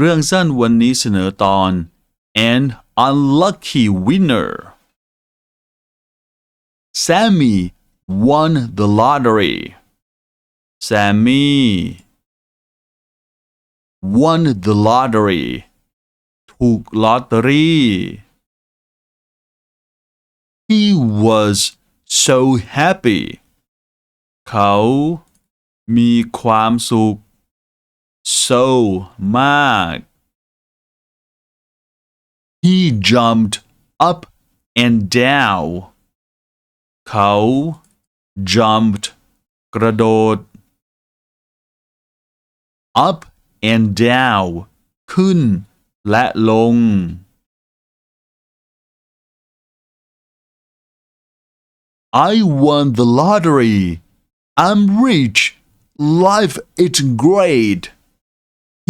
เรื่องสั้นวันนี้เสนอตอน An Unlucky Winner Sammy won the lottery Sammy won the lottery ถูกลอตเตอรี่ He was so happy เขามีความสุข so มาก He jumped up and down เขา jumped กระโดด up and down ขึ้นและลง I won the lottery. I'm rich. Life is great.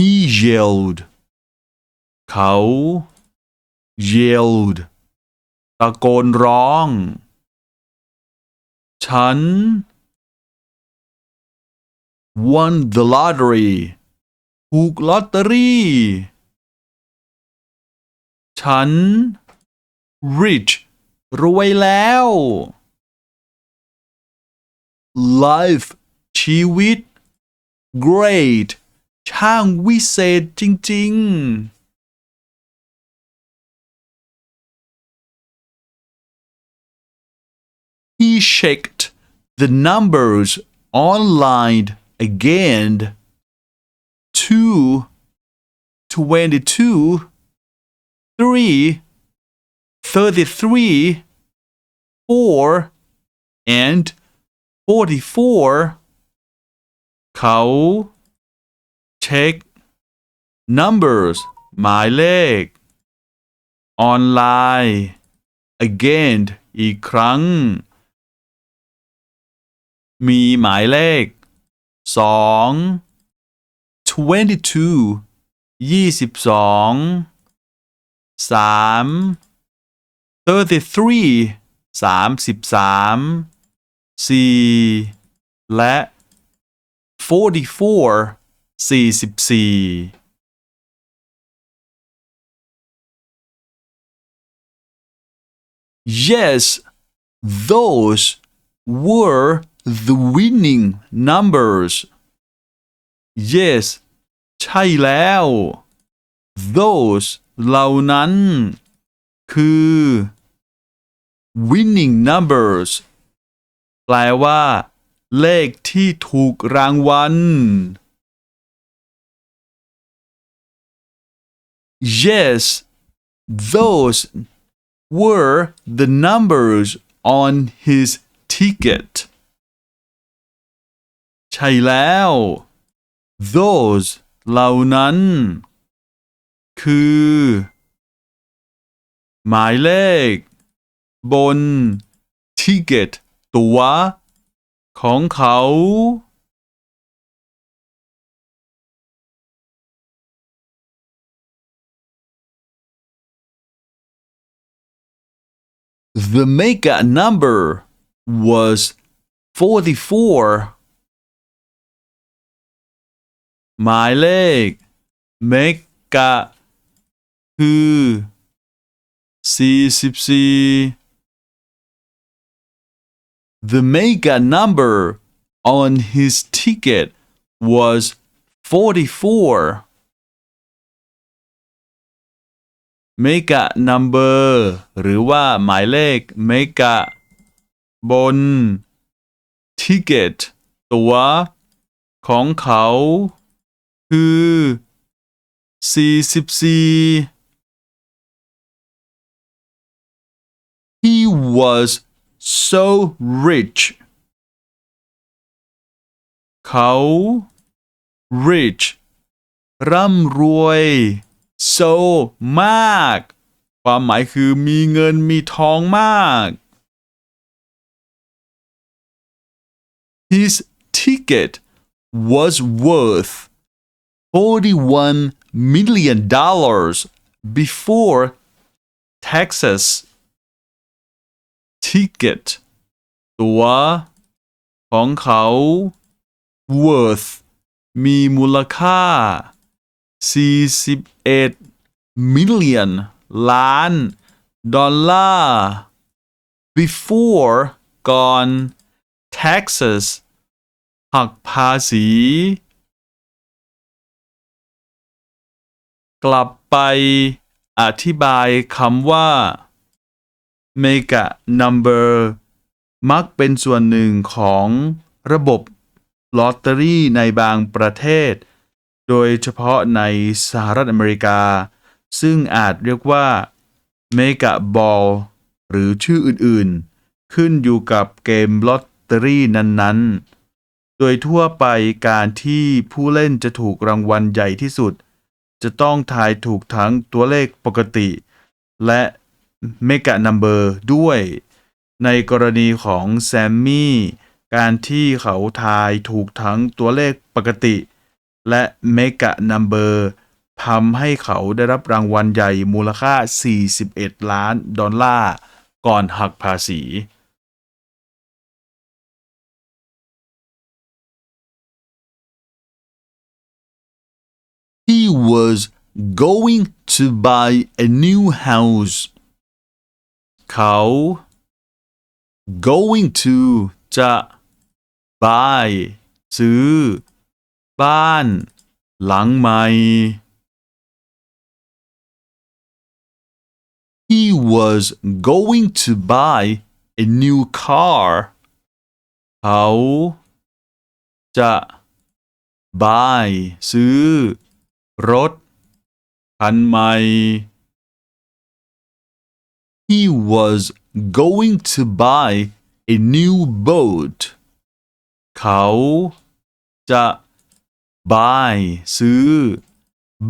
He yelled. เขา yelled ตะโกนร้อง ฉัน won the lottery ถูกลอตเตอรี่ ฉัน rich รวยแล้ว life ชีวิต great ช่างวิเศษจริง ๆ He checked the numbers online again. Two, twenty-two, three, thirty-three, four, and forty-four เขา เช็ค numbers หมายเลขออนไลน์ again อีกครั้ง มีหมายเลขสอง twenty-two ยี่สิบสองสาม thirty-three สามสิบสามสี่และ forty-four สี่สิบสี่ Yes, those were the winning numbers. Yes ใช่แล้ว those เหล่านั้น คือ winning numbers แปลว่า เลขที่ถูกรางวัล Yes, those were the numbers on his ticket. ใช่แล้ว those เหล่านั้น คือ หมายเลข บน ticket ตั๋วของเขา The mega number was 44. หมายเลขเมกะคือ44 The mega number on his ticket was 44. Mega number หรือว่าหมายเลข Mega บน Ticket ตัวของเขา คือ 44 He was so rich เขา rich ร่ำรวย so มาก ความหมายคือมีเงินมีทองมาก His ticket was worth 41 million dollars before taxes ticket ตัวของเขา worth มีมูลค่า 41 million ล้าน ดอลลาร์ before ก่อน taxes หักภาษี กลับไปอธิบายคำว่า mega number มักเป็นส่วนหนึ่งของระบบลอตเตอรี่ในบางประเทศ โดยเฉพาะในสหรัฐอเมริกา ซึ่งอาจเรียกว่า Mega Ball หรือชื่ออื่นๆ ขึ้นอยู่กับเกมลอตเตอรี่นั้นๆ โดยทั่วไปการที่ผู้เล่นจะถูกรางวัลใหญ่ที่สุด จะต้องทายถูกทั้งตัวเลขปกติ และ Mega Number ด้วย ในกรณีของแซมมี่ การที่เขาทายถูกทั้งตัวเลขปกติ และ Mega Number ทำให้เขาได้รับรางวัลใหญ่มูลค่า 41 ล้านดอลลาร์ก่อนหักภาษี He was going to buy a new house. เขา going to จะ buy ซื้อ บ้าน หลังใหม่ He was going to buy a new car. เขาจะ buy ซื้อ รถ คันใหม่ He was going to buy a new boat. เขาจะ buy ซื้อ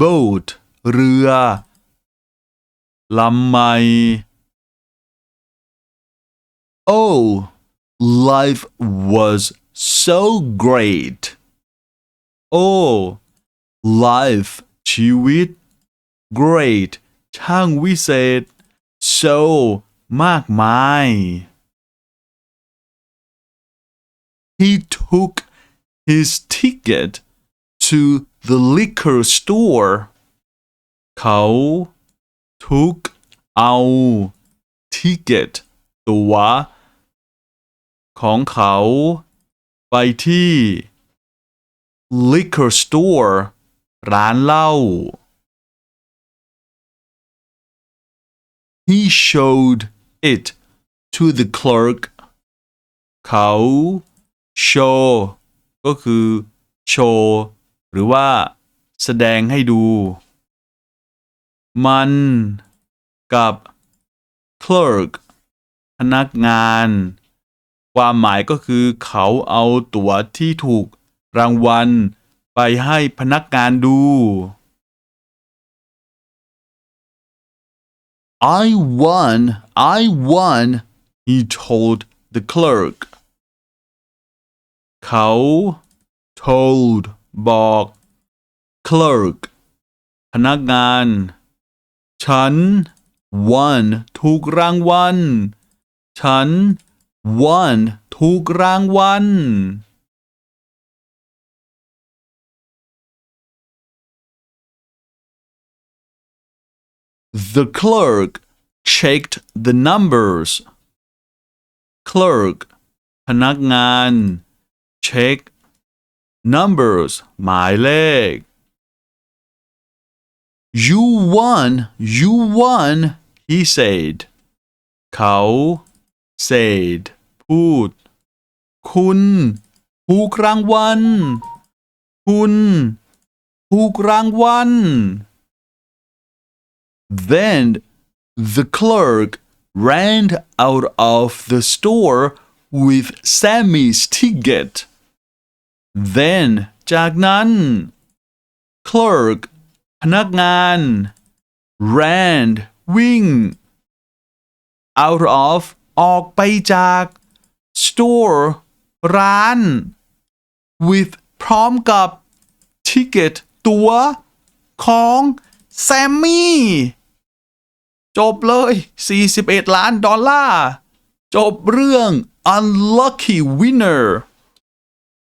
boat เรือ ลำใหม่ Oh, life was so great. โอ้ life ชีวิต great ช่างวิเศษ so มากมาย He took his ticket to the liquor store. เขา took เอา ticket ตัว ของเขา ไปที่ liquor store ร้านเหล้า He showed it to the clerk. เขา show ก็คือ show หรือว่าแสดงให้ดู มันกับ clerk พนักงาน ความหมายก็คือเขาเอาตั๋วที่ถูกรางวัล ไปให้พนักงานดู I won, I won, he told the clerk. เขา told บอก clerk พนักงาน ฉัน won ถูกรางวัล ฉัน won ถูกรางวัล The clerk checked the numbers. clerk พนักงาน check numbers หมายเลข You won, you won, he said เขา said พูดคุณถูกรางวัลคุณถูกรางวัล Then the clerk ran out of the store with Sammy's ticket. Then จากนั้น clerk พนักงาน ran วิ่ง out of ออกไปจาก store ร้าน with พร้อมกับ ticket ตั๋วของแซมมี่ จบเลย 41 ล้านดอลลาร์ จบเรื่อง unlucky winner